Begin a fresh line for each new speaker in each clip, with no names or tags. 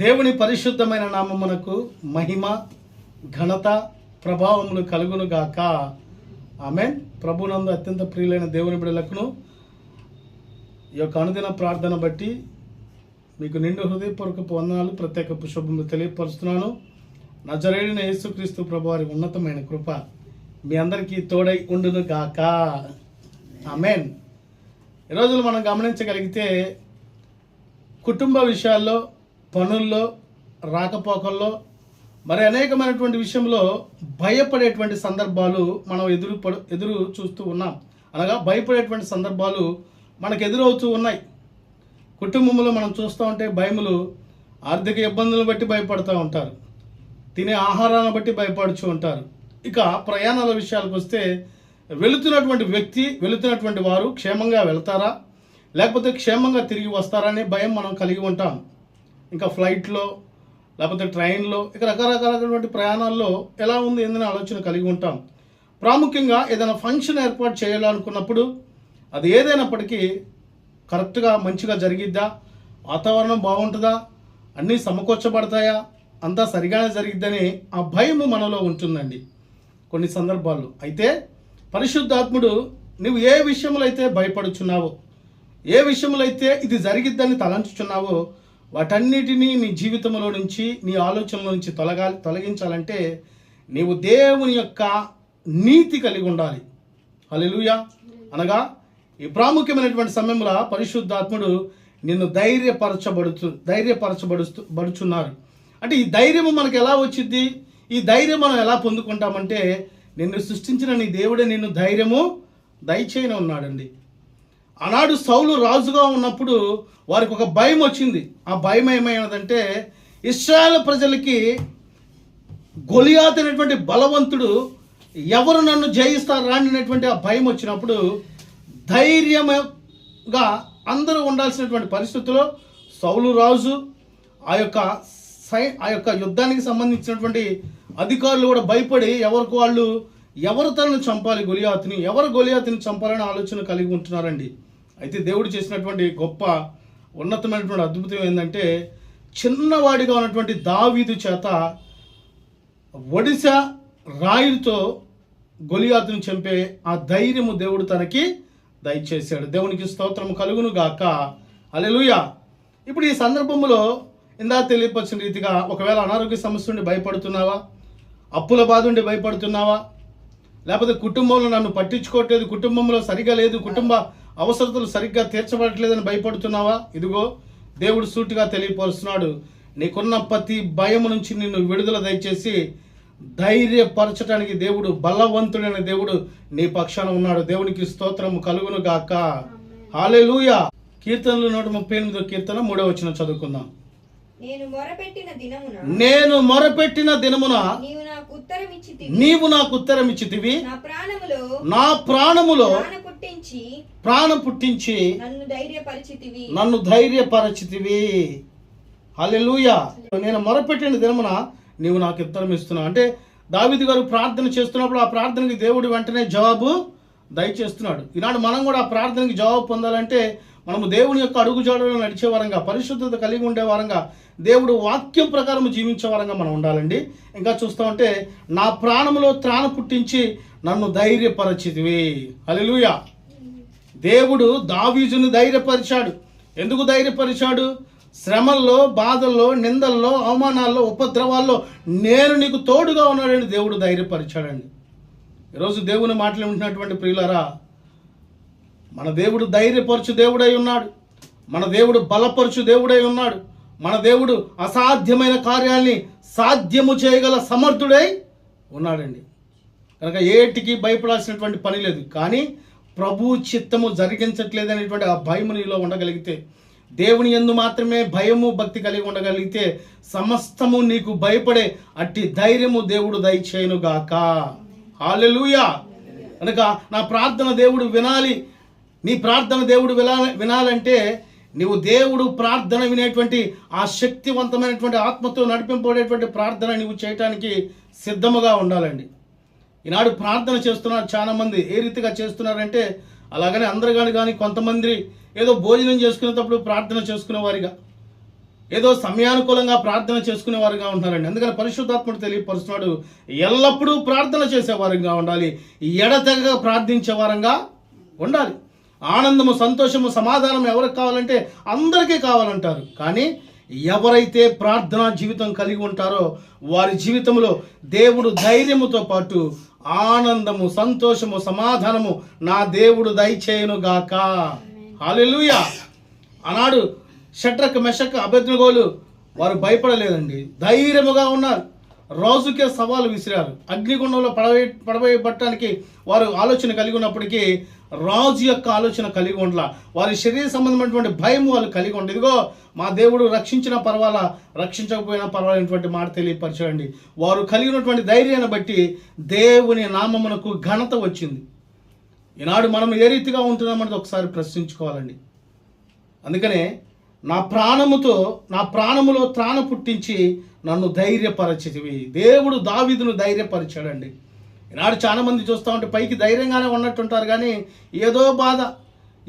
దేవుని పరిశుద్ధమైన నామమునకు మహిమ ఘనత ప్రభావములు కలుగును గాక. ఆమెన్. ప్రభునందు అత్యంత ప్రియులైన దేవుని బిడలకును ఈ యొక్క అనుదిన ప్రార్థన బట్టి మీకు నిండు హృదయపూర్వకపు వందనాలు ప్రత్యేక శుభములు తెలియపరుస్తున్నాను. నజరేడిన యేసుక్రీస్తు ప్రభువారి ఉన్నతమైన కృప మీ అందరికీ తోడై ఉండును గాక. ఆమెన్. ఈ రోజులు మనం గమనించగలిగితే కుటుంబ విషయాల్లో పనుల్లో రాకపోకల్లో మరి అనేకమైనటువంటి విషయంలో భయపడేటువంటి సందర్భాలు మనం ఎదురు పడు- ఎదురు చూస్తూ ఉన్నాం. అనగా భయపడేటువంటి సందర్భాలు మనకు ఎదురవుతూ ఉన్నాయి. కుటుంబంలో మనం చూస్తూ ఉంటే భయములు ఆర్థిక ఇబ్బందులను బట్టి భయపడుతూ ఉంటారు. తినే ఆహారాన్ని బట్టి భయపడుతూ ఉంటారు. ఇక ప్రయాణాల విషయాలకు వస్తే వెళుతున్నటువంటి వ్యక్తి వెళుతున్నటువంటి వారు క్షేమంగా వెళ్తారా? లేకపోతే క్షేమంగా తిరిగి వస్తారా అనే భయం మనం కలిగి ఉంటాం. ఇంకా ఫ్లైట్లో లేకపోతే ట్రైన్లో ఇక రకరకాలైనటువంటి ప్రయాణాల్లో ఎలా ఉంది ఏందని ఆలోచన కలిగి ఉంటాం. ప్రాముఖ్యంగా ఏదైనా ఫంక్షన్ ఏర్పాటు చేయాలనుకున్నప్పుడు అది ఏదైనప్పటికీ కరెక్ట్గా మంచిగా జరిగిద్దా? వాతావరణం బాగుంటుందా? అన్నీ సమకూర్చబడతాయా? అంతా సరిగానే జరిగిద్దని ఆ భయము మనలో ఉంటుందండి కొన్ని సందర్భాల్లో. అయితే పరిశుద్ధాత్ముడు నువ్వు ఏ విషయంలో అయితే భయపడుచున్నావో ఏ విషయంలో అయితే ఇది జరిగిద్దని తలంచుచున్నావో వాటన్నిటినీ నీ జీవితంలో నుంచి నీ ఆలోచనల నుంచి తొలగా తొలగించాలంటే నీవు దేవుని యొక్క నీతి కలిగి ఉండాలి. అలెలుయా అనగా ఈ ప్రాముఖ్యమైనటువంటి సమయంలో పరిశుద్ధాత్ముడు నిన్ను ధైర్యపరచబడుతు ధైర్యపరచబడుస్తూ బడుచున్నారు. అంటే ఈ ధైర్యము మనకు ఎలా వచ్చింది ఈ ధైర్యం మనం ఎలా పొందుకుంటామంటే నిన్ను సృష్టించిన నీ దేవుడే నిన్ను ధైర్యము దయచేయని ఉన్నాడండి. ఆనాడు సౌలు రాజుగా ఉన్నప్పుడు వారికి ఒక భయం వచ్చింది. ఆ భయం ఏమైనదంటే ఇస్రాయల్ ప్రజలకి గొలియాత్ అనేటువంటి బలవంతుడు ఎవరు నన్ను జయిస్తారు రానినటువంటి ఆ భయం వచ్చినప్పుడు ధైర్యంగా అందరూ ఉండాల్సినటువంటి పరిస్థితుల్లో సౌలు రాజు ఆ యొక్క సై ఆ యొక్క యుద్ధానికి సంబంధించినటువంటి అధికారులు కూడా భయపడి ఎవరికి వాళ్ళు ఎవరు తనను చంపాలి గొలియాతిని ఎవరు గొలియాతిని చంపాలని ఆలోచన కలిగి ఉంటున్నారండి? అయితే దేవుడు చేసినటువంటి గొప్ప ఉన్నతమైనటువంటి అద్భుతం ఏంటంటే చిన్నవాడిగా ఉన్నటువంటి దావీదు చేత ఒడిశా రాయులతో గొలియాతును చంపే ఆ ధైర్యము దేవుడు తనకి దయచేశాడు. దేవునికి స్తోత్రము కలుగును గాక. అలెలుయ ఇప్పుడు ఈ సందర్భంలో ఇందా తెలియపరిచిన రీతిగా ఒకవేళ అనారోగ్య సమస్య నుండి భయపడుతున్నావా? అప్పుల బాధ నుండి భయపడుతున్నావా? లేకపోతే కుటుంబంలో నన్ను పట్టించుకోవట్లేదు కుటుంబంలో సరిగా లేదు కుటుంబ అవసరతలు సరిగ్గా తీర్చబడట్లేదని భయపడుతున్నావా? ఇదిగో దేవుడు సూటిగా తెలియపరుస్తున్నాడు. నీకున్న ప్రతి భయం నుంచి నిన్ను విడుదల దయచేసి ధైర్యపరచడానికి దేవుడు బలవంతుడైన దేవుడు నీ పక్షాన ఉన్నాడు. దేవునికి స్తోత్రము కలుగును గాక హాలెలూయా కీర్తనలు నూట ముప్పై ఎనిమిదో కీర్తన మూడో వచ్చిన చదువుకుందాం.
నేను మొరపెట్టిన దినమున నీవు నాకు ఉత్తరం
ఇచ్చితివి
నా ప్రాణములో
నా ప్రాణములో
ప్రాణ పుట్టించి
ప్రాణం పుట్టించి
నన్ను ధైర్యపరిచితివి.
నన్ను ధైర్యపరచితివి. హల్లెలూయా. నేను మొరపెట్టిన దినమున నీవు నాకు ఉత్తరం ఇస్తున్నావు. అంటే దావిది గారు ప్రార్థన చేస్తున్నప్పుడు ఆ ప్రార్థనకి దేవుడు వెంటనే జవాబు దయచేస్తున్నాడు. ఈనాడు మనం కూడా ఆ ప్రార్థనకి జవాబు పొందాలంటే మనము దేవుని యొక్క అడుగు జాడలో నడిచే వారంగా పరిశుద్ధత కలిగి ఉండే వారంగా దేవుడు వాక్యం ప్రకారం జీవించే వారంగా మనం ఉండాలండి. ఇంకా చూస్తూ ఉంటే నా ప్రాణములో త్రాణ పుట్టించి నన్ను ధైర్యపరచితివి. అలెలుయ దేవుడు దావీజును ధైర్యపరిచాడు. ఎందుకు ధైర్యపరిచాడు? శ్రమల్లో బాధల్లో నిందల్లో అవమానాల్లో ఉపద్రవాల్లో నేను నీకు తోడుగా ఉన్నాడని దేవుడు ధైర్యపరిచాడండి. ఈరోజు దేవుని మాటలు వింటున్నటువంటి మన దేవుడు ధైర్యపరచు దేవుడై ఉన్నాడు. మన దేవుడు బలపరచు దేవుడై ఉన్నాడు. మన దేవుడు అసాధ్యమైన కార్యాల్ని సాధ్యము చేయగల సమర్థుడై ఉన్నాడండి. కనుక ఏటికి భయపడాల్సినటువంటి పని లేదు. కానీ ప్రభు చిత్తము జరిగించట్లేదు అనేటువంటి ఆ భయము నీలో ఉండగలిగితే దేవుని ఎందు మాత్రమే భయము భక్తి కలిగి ఉండగలిగితే సమస్తము నీకు భయపడే అట్టి ధైర్యము దేవుడు దయచేయనుగాక. హాలెలుయా కనుక నా ప్రార్థన దేవుడు వినాలి. నీ ప్రార్థన దేవుడు వినా వినాలంటే నీవు దేవుడు ప్రార్థన వినేటువంటి ఆ శక్తివంతమైనటువంటి ఆత్మతో నడిపింపబడేటువంటి ప్రార్థన నీవు చేయటానికి సిద్ధముగా ఉండాలండి. ఈనాడు ప్రార్థన చేస్తున్నారు చాలా మంది. ఏ రీతిగా చేస్తున్నారంటే అలాగనే అందరు కానీ కానీ కొంతమంది ఏదో భోజనం చేసుకునేటప్పుడు ప్రార్థన చేసుకునేవారిగా ఏదో సమయానుకూలంగా ప్రార్థన చేసుకునేవారుగా ఉంటారండి. అందుకని పరిశుద్ధాత్ముడు తెలియపరుస్తున్నాడు ఎల్లప్పుడూ ప్రార్థన చేసేవారంగా ఉండాలి. ఎడతెగ ప్రార్థించేవారంగా ఉండాలి. ఆనందము సంతోషము సమాధానం ఎవరికి కావాలంటే అందరికీ కావాలంటారు. కానీ ఎవరైతే ప్రార్థనా జీవితం కలిగి ఉంటారో వారి జీవితంలో దేవుడు ధైర్యముతో పాటు ఆనందము సంతోషము సమాధానము నా దేవుడు దయచేయును గాక. హాలెలూయా. ఆనాడు షట్రక్ మెషక్ అభ్యర్థుగోలు వారు భయపడలేదండి. ధైర్యముగా ఉన్నారు. రాజుకే సవాలు విసిరారు. అగ్నిగుండంలో పడవే పడవేయబట్టడానికి వారు ఆలోచన కలిగి ఉన్నప్పటికీ రాజు యొక్క ఆలోచన కలిగి ఉండలా. వారి శరీర సంబంధమైనటువంటి భయం వాళ్ళు కలిగి ఉండదు ఇదిగో మా దేవుడు రక్షించిన పర్వాలా? రక్షించకపోయినా పర్వాలైనటువంటి మాట తెలియపరచండి వారు కలిగి ఉన్నటువంటి ధైర్యాన్ని బట్టి దేవుని నామమునకు ఘనత వచ్చింది. ఈనాడు మనం ఏ రీతిగా ఉంటున్నామన్నది ఒకసారి ప్రశ్నించుకోవాలండి. అందుకనే నా ప్రాణముతో నా ప్రాణములో త్రాణ పుట్టించి నన్ను ధైర్యపరచితివి. దేవుడు దావీదును ధైర్యపరిచాడండి. ఈనాడు చాలామంది చూస్తూ ఉంటే పైకి ధైర్యంగానే ఉన్నట్టుంటారు కానీ ఏదో బాధ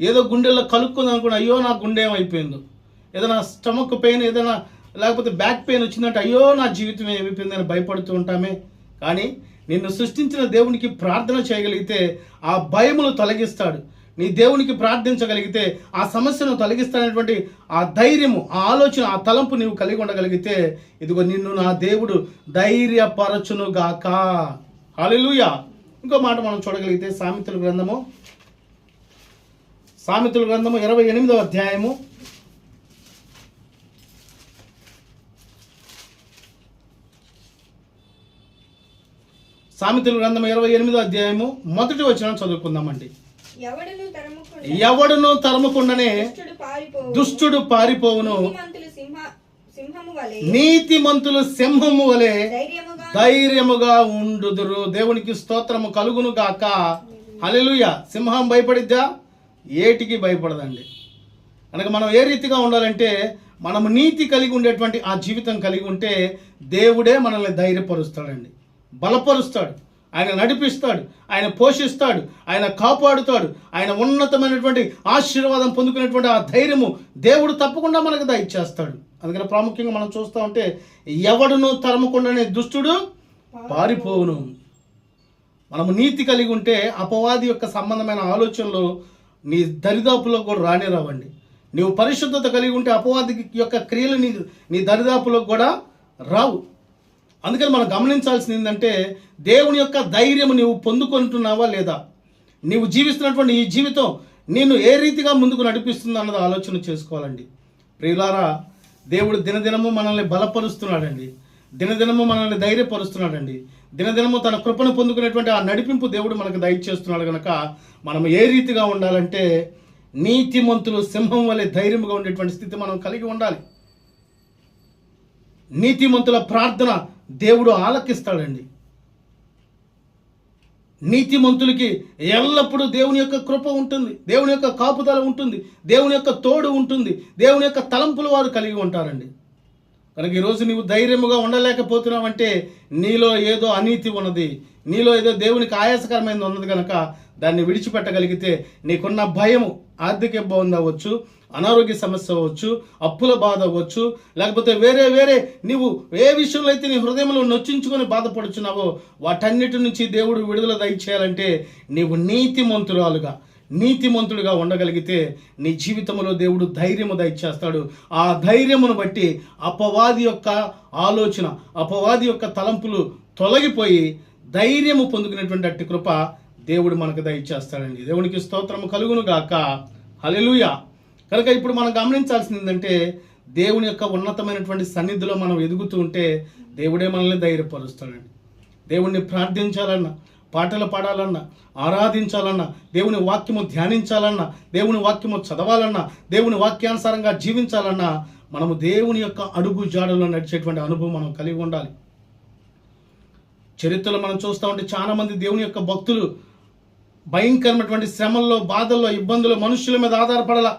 ఏదో గుండెల్లో కలుక్కుంది అనుకుని అయ్యో నా గుండె ఏమైపోయిందో. ఏదైనా స్టమక్ పెయిన్ ఏదైనా లేకపోతే బ్యాక్ పెయిన్ వచ్చిందంటే అయ్యో నా జీవితం ఏమైపోయిందని భయపడుతూ ఉంటామే. కానీ నిన్ను సృష్టించిన దేవునికి ప్రార్థన చేయగలిగితే ఆ భయములు తొలగిస్తాడు. నీ దేవునికి ప్రార్థించగలిగితే ఆ సమస్యను తొలగిస్తానటువంటి ఆ ధైర్యము ఆ ఆలోచన ఆ తలంపు నీవు కలిగి ఉండగలిగితే ఇదిగో నిన్ను నా దేవుడు ధైర్యపరచును గాక ఇంకో మాట మనం చూడగలిగితే సామెతల గ్రంథము. సామెతల గ్రంథము ఇరవై ఎనిమిదవ అధ్యాయము. సామెతల గ్రంథం ఇరవై ఎనిమిదో అధ్యాయము. మొదటి వచ్చిన చదువుకుందామండి.
ఎవడును తరముకుండా
ఎవడును తరమకుండానే
దుష్టుడు పారిపోవు
దుష్టుడు పారిపోవును.
నీతిమంతులు సింహ సింహము వలె. ధైర్యముగా
ఉండుదురు. దేవునికి స్తోత్రము కలుగును గాక. హల్లెలూయా. సింహం భయపడిద్దా? ఏటికి భయపడదండి. కనుక మనం ఏ రీతిగా ఉండాలంటే మనం నీతి కలిగి ఉండేటువంటి ఆ జీవితం కలిగి ఉంటే దేవుడే మనల్ని ధైర్యపరుస్తాడండి. బలపరుస్తాడు. ఆయన నడిపిస్తాడు ఆయన పోషిస్తాడు ఆయన కాపాడుతాడు. ఆయన ఉన్నతమైనటువంటి ఆశీర్వాదం పొందుకునేటువంటి ఆ ధైర్యము దేవుడు తప్పకుండా మనకు దయచేస్తాడు. అందుకని ప్రాముఖ్యంగా మనం చూస్తూ ఉంటే ఎవడును తరమకుండానే దుష్టుడు పారిపోవును. మనము నీతి కలిగి ఉంటే అపవాది యొక్క సంబంధమైన ఆలోచనలు నీ దరిదాపులో కూడా రానిరావండి నీవు పరిశుద్ధత కలిగి ఉంటే అపవాది యొక్క క్రియలు నీ నీ దరిదాపులకు కూడా రావు. అందుకని మనం గమనించాల్సింది ఏంటంటే దేవుని యొక్క ధైర్యం నువ్వు పొందుకుంటున్నావా లేదా? నీవు జీవిస్తున్నటువంటి ఈ జీవితం నిన్ను ఏ రీతిగా ముందుకు నడిపిస్తుంది అన్నది ఆలోచన చేసుకోవాలండి. ప్రియులారా దేవుడు దినదినము మనల్ని బలపరుస్తున్నాడండి. దినదినము మనల్ని ధైర్యపరుస్తున్నాడండి. దినదినము తన కృపను పొందుకునేటువంటి ఆ నడిపింపు దేవుడు మనకు దయచేస్తున్నాడు కనుక మనం ఏ రీతిగా ఉండాలంటే నీతిమంతులు సింహం వలె ధైర్యముగా ఉండేటువంటి స్థితి మనం కలిగి ఉండాలి. నీతిమంతుల ప్రార్థన దేవుడు ఆలకిస్తాడండి. నీతిమంతులకి ఎల్లప్పుడూ దేవుని యొక్క కృప ఉంటుంది. దేవుని యొక్క కాపుదల ఉంటుంది. దేవుని యొక్క తోడు ఉంటుంది. దేవుని యొక్క తలంపులు వారు కలిగి ఉంటారండి. కనుక ఈరోజు నీవు ధైర్యముగా ఉండలేకపోతున్నావంటే నీలో ఏదో అనీతి ఉన్నది. నీలో ఏదో దేవునికి ఆయాసకరమైనది ఉన్నది కనుక దాన్ని విడిచిపెట్టగలిగితే నీకున్న భయము ఆర్థిక ఇబ్బంది అవ్వచ్చు. అనారోగ్య సమస్య అవ్వచ్చు అప్పుల బాధ అవ్వచ్చు లేకపోతే వేరే వేరే నీవు ఏ విషయంలో అయితే నీ హృదయంలో నొచ్చించుకొని బాధపడుచున్నావో వాటన్నిటి నుంచి దేవుడు విడుదల దయచేయాలంటే నీవు నీతిమంతురాలుగా నీతిమంతుడిగా ఉండగలిగితే నీ జీవితంలో దేవుడు ధైర్యము దయచేస్తాడు. ఆ ధైర్యమును బట్టి అపవాది యొక్క ఆలోచన అపవాది యొక్క తలంపులు తొలగిపోయి ధైర్యము పొందుకునేటువంటి అట్టి కృప దేవుడు మనకు దయచేస్తాడండి. దేవునికి స్తోత్రము కలుగును గాక. హలెలుయా కనుక ఇప్పుడు మనం గమనించాల్సింది ఏంటంటే దేవుని యొక్క ఉన్నతమైనటువంటి సన్నిధిలో మనం ఎదుగుతూ ఉంటే దేవుడే మనల్ని ధైర్యపరుస్తాడండి. దేవుణ్ణి ప్రార్థించాలన్నా పాటలు పాడాలన్నా ఆరాధించాలన్నా దేవుని వాక్యము ధ్యానించాలన్నా దేవుని వాక్యము చదవాలన్నా దేవుని వాక్యానుసారంగా జీవించాలన్నా మనము దేవుని యొక్క అడుగు జాడలో నడిచేటువంటి అనుభవం మనం కలిగి ఉండాలి. చరిత్రలో మనం చూస్తూ ఉంటే చాలామంది దేవుని యొక్క భక్తులు భయంకరమైనటువంటి శ్రమల్లో బాధల్లో ఇబ్బందులు మనుషుల మీద ఆధారపడాల.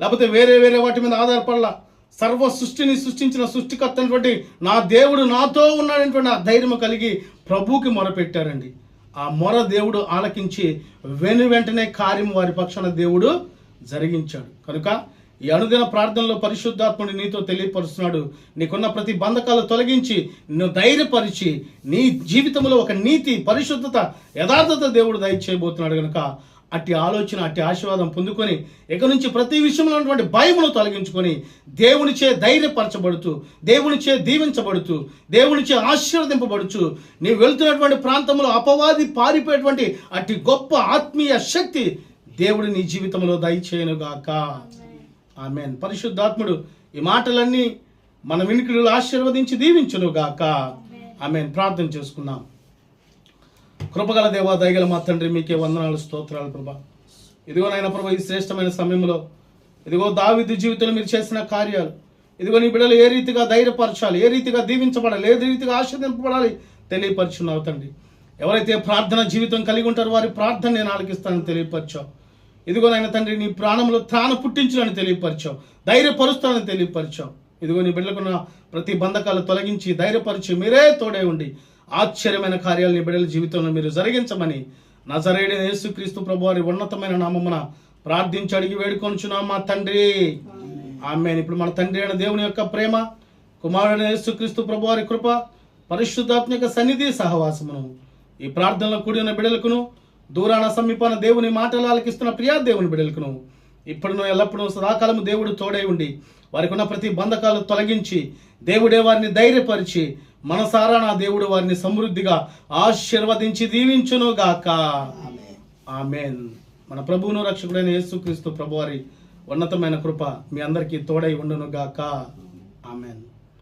లేకపోతే వేరే వేరే వాటి మీద ఆధారపడాల. సర్వ సృష్టిని సృష్టించిన సృష్టికర్త అయినటువంటి నా దేవుడు నాతో ఉన్నాడనేటువంటి ఆ ధైర్యం కలిగి ప్రభువుకి మొరపెట్టారండి. ఆ మొర దేవుడు ఆలకించి వెను వెంటనే కార్యం వారి పక్షాన దేవుడు జరిగించాడు. కనుక ఈ అనుదిన ప్రార్థనలో పరిశుద్ధాత్ముడు నీతో తెలియపరుస్తున్నాడు. నీకున్న ప్రతి బంధకాలు తొలగించి నువ్వు ధైర్యపరిచి నీ జీవితంలో ఒక నీతి పరిశుద్ధత యథార్థత దేవుడు దయచేయబోతున్నాడు కనుక అట్టి ఆలోచన అట్టి ఆశీర్వాదం పొందుకొని ఇక నుంచి ప్రతి విషయంలో ఉన్నటువంటి భయమును తొలగించుకొని దేవునిచే ధైర్యపరచబడుతూ దేవునిచే దీవించబడుతూ దేవునిచే ఆశీర్వదింపబడుచు నీవు వెళ్తున్నటువంటి ప్రాంతంలో అపవాది పారిపోయేటువంటి అట్టి గొప్ప ఆత్మీయ శక్తి దేవుడు నీ జీవితంలో దయచేయనుగాక. ఆమెన్. పరిశుద్ధాత్ముడు ఈ మాటలన్నీ మన వినికిడులు ఆశీర్వదించి దీవించునుగాక. ఆమెన్. ప్రార్థన చేసుకున్నాం కృపగల దేవా దయగల మా తండ్రి మీకే వందనాలు స్తోత్రాలు ప్రభా. ఇదిగో నాయన ప్రభా ఈ శ్రేష్టమైన సమయంలో ఇదిగో దావిది జీవితంలో మీరు చేసిన కార్యాలు ఇదిగో నీ బిడ్డలు ఏ రీతిగా ధైర్యపరచాలి ఏ రీతిగా దీవించబడాలి ఏ రీతిగా ఆశీర్దింపబడాలి తెలియపరచున్నావు తండ్రి. ఎవరైతే ప్రార్థన జీవితం కలిగి ఉంటారో వారి ప్రార్థన నేను ఆలకిస్తానని తెలియపరచావు. ఇదిగో నాయన తండ్రి నీ ప్రాణంలో త్రాణ పుట్టించునని తెలియపరిచావు. ధైర్యపరుస్తానని తెలియపరిచావు. ఇదిగో నీ బిడ్డలకున్న ప్రతి బంధకాలు తొలగించి ధైర్యపరిచి మీరే తోడే ఉండి ఆశ్చర్యమైన కార్యాలను బిడ్డల జీవితంలో మీరు జరిగించమని నజరేడి యేసుక్రీస్తు ప్రభు వారి ఉన్నతమైన నామమున ప్రార్థించి అడిగి వేడుకొనుచున్నాం మా తండ్రి. ఆమె ఇప్పుడు మన తండ్రి అయిన దేవుని యొక్క ప్రేమ కుమారుడైన యేసుక్రీస్తు ప్రభు వారి కృప పరిశుద్ధాత్మక సన్నిధి సహవాసమును ఈ ప్రార్థనలో కూడిన బిడలకును దూరాన సమీపాన దేవుని మాటలు ఆలకిస్తున్న ప్రియా దేవుని బిడలకును ఇప్పుడును ఎల్లప్పుడూ సదాకాలము దేవుడు తోడై ఉండి వారికి ఉన్న ప్రతి బంధకాలు తొలగించి దేవుడే వారిని ధైర్యపరిచి మనసారా నా దేవుడు వారిని సమృద్ధిగా ఆశీర్వదించి దీవించును గాక. ఆమెన్. మన ప్రభువును రక్షకుడైన యేసుక్రీస్తు ప్రభువారి ఉన్నతమైన కృప మీ అందరికీ తోడై ఉండును గాక. ఆమెన్.